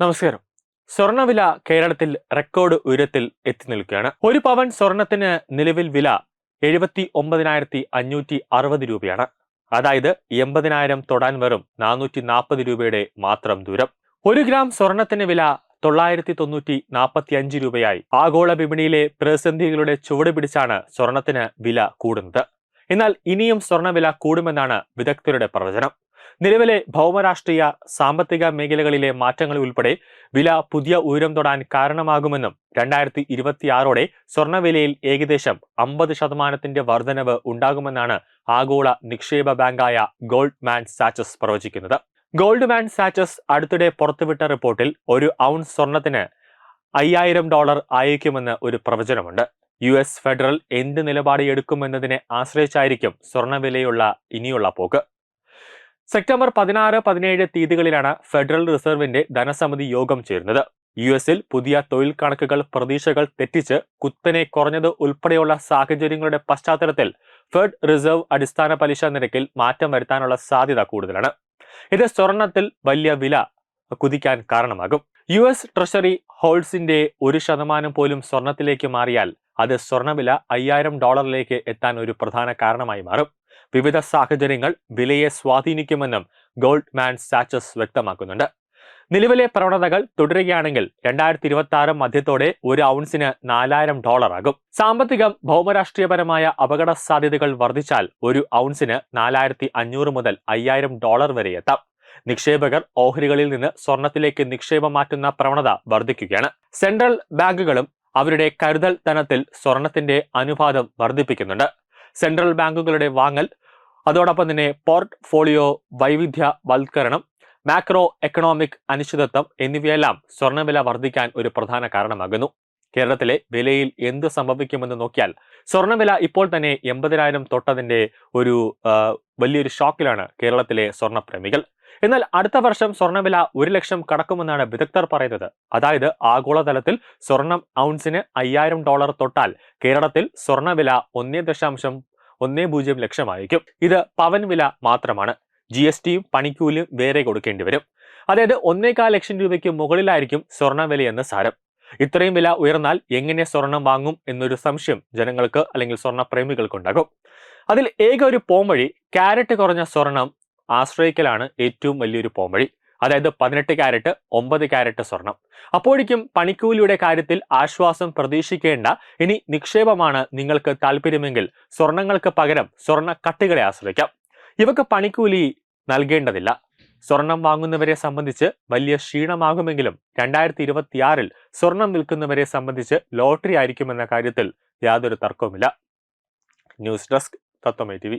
നമസ്കാരം. സ്വർണവില കേരളത്തിൽ റെക്കോർഡ് ഉയരത്തിൽ എത്തി നിൽക്കുകയാണ്. ഒരു പവൻ സ്വർണത്തിന് നിലവിൽ വില എഴുപത്തി ഒമ്പതിനായിരത്തി അഞ്ഞൂറ്റി അറുപത് രൂപയാണ്. അതായത് എൺപതിനായിരം തൊടാൻ വെറും നാനൂറ്റി നാൽപ്പത് രൂപയുടെ മാത്രം ദൂരം. ഒരു ഗ്രാം സ്വർണത്തിന് വില തൊള്ളായിരത്തി തൊണ്ണൂറ്റി നാൽപ്പത്തി അഞ്ച് രൂപയായി. ആഗോള വിപണിയിലെ പ്രതിസന്ധികളുടെ ചുവട് പിടിച്ചാണ് സ്വർണത്തിന് വില കൂടുന്നത്. എന്നാൽ ഇനിയും സ്വർണവില കൂടുമെന്നാണ് വിദഗ്ധരുടെ പ്രവചനം. നിലവിലെ ഭൗമരാഷ്ട്രീയ സാമ്പത്തിക മേഖലകളിലെ മാറ്റങ്ങൾ ഉൾപ്പെടെ വില പുതിയ ഉയരം തൊടാൻ കാരണമാകുമെന്നും രണ്ടായിരത്തി ഇരുപത്തിയാറോടെ സ്വർണവിലയിൽ ഏകദേശം അമ്പത് ശതമാനത്തിന്റെ വർധനവ് ഉണ്ടാകുമെന്നാണ് ആഗോള നിക്ഷേപ ബാങ്കായ ഗോൾഡ് മാൻ സാച്ചസ് പ്രവചിക്കുന്നത്. ഗോൾഡ് മാൻ സാച്ചസ് അടുത്തിടെ പുറത്തുവിട്ട റിപ്പോർട്ടിൽ ഒരു ഔൺസ് സ്വർണത്തിന് അയ്യായിരം ഡോളർ അയക്കുമെന്ന് ഒരു പ്രവചനമുണ്ട്. യു എസ് ഫെഡറൽ എന്ത് നിലപാട് എടുക്കുമെന്നതിനെ ആശ്രയിച്ചായിരിക്കും സ്വർണവിലയുള്ള ഇനിയുള്ള പോക്ക്. സെപ്റ്റംബർ പതിനാറ് പതിനേഴ് തീയതികളിലാണ് ഫെഡറൽ റിസർവിന്റെ ധനസമിതി യോഗം ചേരുന്നത്. യു എസിൽ പുതിയ തൊഴിൽ കണക്കുകൾ പ്രതീക്ഷകൾ തെറ്റിച്ച് കുത്തനെ കുറഞ്ഞത് ഉൾപ്പെടെയുള്ള സാഹചര്യങ്ങളുടെ പശ്ചാത്തലത്തിൽ ഫെഡ് റിസർവ് അടിസ്ഥാന പലിശ നിരക്കിൽ മാറ്റം വരുത്താനുള്ള സാധ്യത കൂടുതലാണ്. ഇത് സ്വർണത്തിൽ വലിയ വില കുതിക്കാൻ കാരണമാകും. യു എസ് ട്രഷറി ഹോൾസിന്റെ ഒരു ശതമാനം പോലും സ്വർണത്തിലേക്ക് മാറിയാൽ അത് സ്വർണവില അയ്യായിരം ഡോളറിലേക്ക് എത്താൻ ഒരു പ്രധാന കാരണമായി മാറും. വിവിധ സാഹചര്യങ്ങൾ വിലയെ സ്വാധീനിക്കുമെന്നും ഗോൾഡ്മാൻ സാച്ചസ് വ്യക്തമാക്കുന്നുണ്ട്. നിലവിലെ പ്രവണതകൾ തുടരുകയാണെങ്കിൽ രണ്ടായിരത്തി ഇരുപത്തി ആറ് മധ്യത്തോടെ ഒരു ഔൺസിന് നാലായിരം ഡോളർ ആകും. സാമ്പത്തികം ഭൗമരാഷ്ട്രീയപരമായ അപകട സാധ്യതകൾ വർദ്ധിച്ചാൽ ഒരു ഔൺസിന് നാലായിരത്തി അഞ്ഞൂറ് മുതൽ അയ്യായിരം ഡോളർ വരെ എത്താം. നിക്ഷേപകർ ഓഹരികളിൽ നിന്ന് സ്വർണത്തിലേക്ക് നിക്ഷേപം മാറ്റുന്ന പ്രവണത വർദ്ധിക്കുകയാണ്. സെൻട്രൽ ബാങ്കുകളും അവരുടെ കരുതൽ ധനത്തിൽ സ്വർണത്തിന്റെ അനുപാതം വർദ്ധിപ്പിക്കുന്നുണ്ട്. സെൻട്രൽ ബാങ്കുകളുടെ വാങ്ങൽ അതോടൊപ്പം തന്നെ പോർട്ട്ഫോളിയോ വൈവിധ്യവൽക്കരണം മാക്രോ എക്കണോമിക് അനിശ്ചിതത്വം എന്നിവയെല്ലാം സ്വർണവില വർദ്ധിക്കാൻ ഒരു പ്രധാന കാരണമാകുന്നു. കേരളത്തിലെ വിലയിൽ എന്ത് സംഭവിക്കുമെന്ന് നോക്കിയാൽ സ്വർണവില ഇപ്പോൾ തന്നെ എൺപതിനായിരം തൊട്ടതിന്റെ ഒരു വലിയൊരു ഷോക്കിലാണ് കേരളത്തിലെ സ്വർണപ്രേമികൾ എന്നാൽ അടുത്ത വർഷം സ്വർണവില ഒരു ലക്ഷം കടക്കുമെന്നാണ് വിദഗ്ധർ പറയുന്നത്. അതായത് ആഗോളതലത്തിൽ സ്വർണം ഔൺസിന് അയ്യായിരം ഡോളർ തൊട്ടാൽ കേരളത്തിൽ സ്വർണവില ഒന്നേ ദശാംശം ഒന്നേ പൂജ്യം ലക്ഷമായിരിക്കും. ഇത് പവൻ വില മാത്രമാണ്. ജി എസ് ടിയും പണിക്കൂലിയും വേറെ കൊടുക്കേണ്ടി വരും. അതായത് ഒന്നേകാൽ ലക്ഷം രൂപയ്ക്ക് മുകളിലായിരിക്കും സ്വർണവിലയെന്ന് സാരം. ഇത്രയും വില ഉയർന്നാൽ എങ്ങനെ സ്വർണം വാങ്ങും എന്നൊരു സംശയം ജനങ്ങൾക്ക് അല്ലെങ്കിൽ സ്വർണപ്രേമികൾക്കുണ്ടാകും അതിൽ ഏക ഒരു പോംവഴി ക്യാരറ്റ് കുറഞ്ഞ സ്വർണം ആശ്രയിക്കലാണ് ഏറ്റവും വലിയൊരു പോംവഴി. അതായത് പതിനെട്ട് ക്യാരറ്റ് ഒമ്പത് ക്യാരറ്റ് സ്വർണം അപ്പോഴേക്കും പണിക്കൂലിയുടെ കാര്യത്തിൽ ആശ്വാസം പ്രതീക്ഷിക്കേണ്ട ഇനി നിക്ഷേപമാണ് നിങ്ങൾക്ക് താല്പര്യമെങ്കിൽ സ്വർണങ്ങൾക്ക് പകരം സ്വർണ കട്ടുകളെ ആശ്രയിക്കാം. ഇവക്ക് പണിക്കൂലി നൽകേണ്ടതില്ല. സ്വർണം വാങ്ങുന്നവരെ സംബന്ധിച്ച് വലിയ ക്ഷീണമാകുമെങ്കിലും രണ്ടായിരത്തി ഇരുപത്തിയാറിൽ സ്വർണം വിൽക്കുന്നവരെ സംബന്ധിച്ച് ലോട്ടറി ആയിരിക്കുമെന്ന കാര്യത്തിൽ യാതൊരു തർക്കവുമില്ല. News desk തത്വമേ T